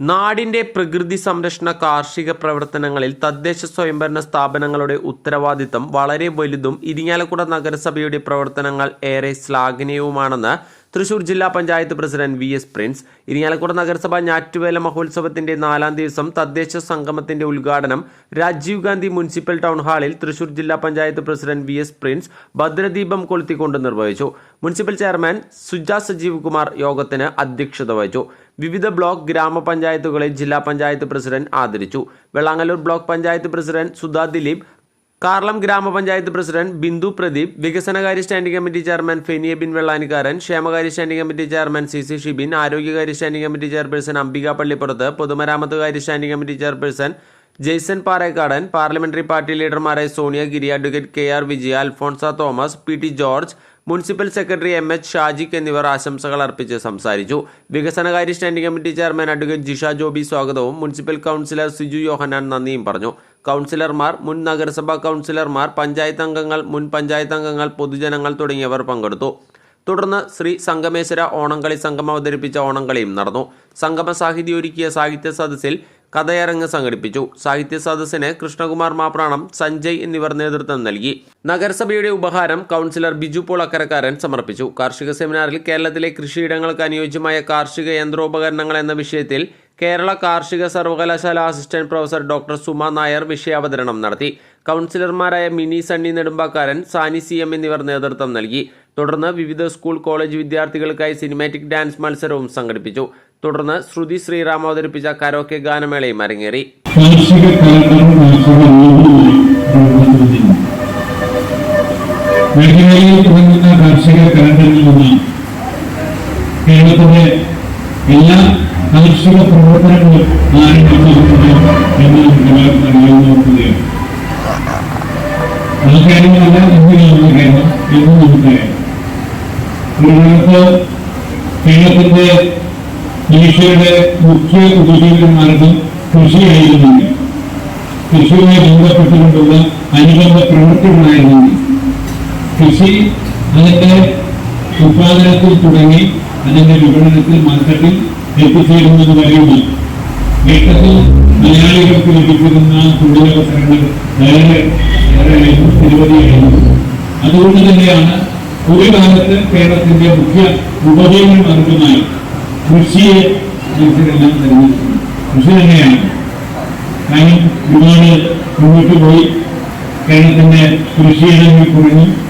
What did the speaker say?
നാടിന്റെ പ്രകൃതി സംരക്ഷണ കാർഷിക പ്രവർത്തനങ്ങളിൽ തദ്ദേശ സ്വയംഭരണ സ്ഥാപനങ്ങളുടെ ഉത്തരവാദിത്തം വളരെ വലുതും ഇരിങ്ങാലക്കുട നഗരസഭയുടെ പ്രവർത്തനങ്ങൾ ഏറെ ശ്ലാഘനീയവുമാണെന്ന് തൃശൂർ ജില്ലാ panchayat president V S Prince Irinjalakuda നഗരസഭ ഞാറ്റുവേല മഹോത്സവത്തിന്റെ നാലാം ദിവസം തദ്ദേശ സംഗമത്തിന്റെ ഉദ്ഘാടനം രാജീവ് ഗാന്ധി മുനിസിപ്പൽ ടൗൺ ഹാളിൽ തൃശൂർ ജില്ലാ panchayat president V S Prince ഭദ്രദീപം കൊളുത്തിക്കൊണ്ട് നിർവഹിച്ചു. മുനിസിപ്പൽ ചെയർമാൻ സുജ സജീവ് കുമാർ യോഗത്തിന് അധ്യക്ഷത വഹിച്ചു. വിവിധ ബ്ലോക്ക് ഗ്രാമപഞ്ചായത്തുകളെ ജില്ലാ പഞ്ചായത്ത് പ്രസിഡന്റ് ആദരിച്ചു. വെള്ളാങ്ങല്ലൂർ ബ്ലോക്ക് പഞ്ചായത്ത് പ്രസിഡന്റ് സുധാ ദിലീപ് കാർളം ഗ്രാമപഞ്ചായത്ത് പ്രസിഡന്റ് ബിന്ദു പ്രദീപ് വികസനകാര്യ standing committee chairman Fenia Bin Vellanikkaran ക്ഷേമകാര്യ standing committee chairman C C Shibin ആരോഗ്യകാര്യ standing committee chairperson Ambika Pallippurath പൊതുമരാമത്തുകാര്യ standing committee chairperson Jaison Parekkadan parliamentary party ലീഡർമാരായ Sonia Giri advocate K R Vijaya Alphonsa Thomas P T George municipal secretary M H ഷാജിക്ക് എന്നിവർ ആശംസകൾ അർപ്പിച്ച് സംസാരിച്ചു. വികസനകാര്യ standing committee chairman advocate Jisha Joby സ്വാഗതവും municipal councillor Siju Yohanan നന്ദിയും പറഞ്ഞു. കൗൺസിലർമാർ മുൻ നഗരസഭാ കൗൺസിലർമാർ പഞ്ചായത്ത് അംഗങ്ങൾ മുൻ പഞ്ചായത്ത് അംഗങ്ങൾ പൊതുജനങ്ങൾ തുടങ്ങിയവർ പങ്കെടുത്തു. തുടർന്ന് ശ്രീ സംഗമേശ്വര ഓണംകളി സംഗമം അവതരിപ്പിച്ച ഓണംകളിയും നടന്നു. സംഗമ സാഹിതി ഒരുക്കിയ സാഹിത്യ സദസ്സിൽ കഥയരങ്ങ് സംഘടിപ്പിച്ചു. സാഹിത്യ സദസ്സിന് കൃഷ്ണകുമാർ മാപ്രാണം സഞ്ജയ് എന്നിവർ നേതൃത്വം നൽകി. നഗരസഭയുടെ ഉപഹാരം കൗൺസിലർ ബിജു പോൾ അക്കരക്കാരൻ സമർപ്പിച്ചു. കാർഷിക സെമിനാറിൽ കേരളത്തിലെ കൃഷിയിടങ്ങൾക്ക് അനുയോജ്യമായ കാർഷിക യന്ത്രോപകരണങ്ങൾ എന്ന വിഷയത്തിൽ കേരള കാർഷിക സർവകലാശാല assistant professor doctor Suma Nair വിഷയാവതരണം നടത്തി. കൗൺസിലർമാരായ മിനി സണ്ണി നെടുമ്പാക്കാരൻ സാനി സി എം എന്നിവർ നേതൃത്വം നൽകി. തുടർന്ന് വിവിധ സ്കൂൾ കോളേജ് വിദ്യാർത്ഥികൾക്കായി സിനിമാറ്റിക് ഡാൻസ് മത്സരവും സംഘടിപ്പിച്ചു. തുടർന്ന് ശ്രുതി ശ്രീറാം അവതരിപ്പിച്ച കരോക്കെ ഗാനമേളയും അരങ്ങേറി. എല്ലാ പ്രവർത്തനങ്ങളും ആരംഭിച്ചിട്ടുണ്ട് എന്ന് എല്ലാവർക്കും ആ കാര്യങ്ങളല്ല എന്തിനാണ് എന്ന് നമുക്കറിയാം ഒരു കാലത്ത് കേരളത്തിന്റെ ഈശോയുടെ മുഖ്യ ഉപജീവന മാർഗം കൃഷിയായിരുന്നെങ്കിൽ കൃഷിയുമായി ബന്ധപ്പെട്ടുകൊണ്ടുള്ള അനുബന്ധ പ്രവൃത്തികളായിരുന്നില്ല കൃഷി അതിന്റെ ഉത്പാദനത്തിൽ തുടങ്ങി അതിന്റെ വിപണനത്തിൽ മാർക്കറ്റിൽ എത്തിച്ചേരുന്നത് വരെയുള്ള ഘട്ടത്തിൽ മലയാളികൾക്ക് ലഭിക്കുന്ന തൊഴിലവസരങ്ങൾ വളരെ ഏറെ നിരവധിയായിരുന്നു അതുകൊണ്ട് തന്നെയാണ് ഒരു കാലത്ത് കേരളത്തിന്റെ മുഖ്യ ഉപജീവന മാർഗമായി കൃഷിയെ മനുഷ്യരെല്ലാം തെരഞ്ഞെടുക്കുന്നു. കൃഷി തന്നെയാണ്. കാര്യം ഒരുപാട് മുന്നോട്ട് പോയി. കേരളത്തിന്റെ കൃഷിയിടങ്ങൾ കുറഞ്ഞു.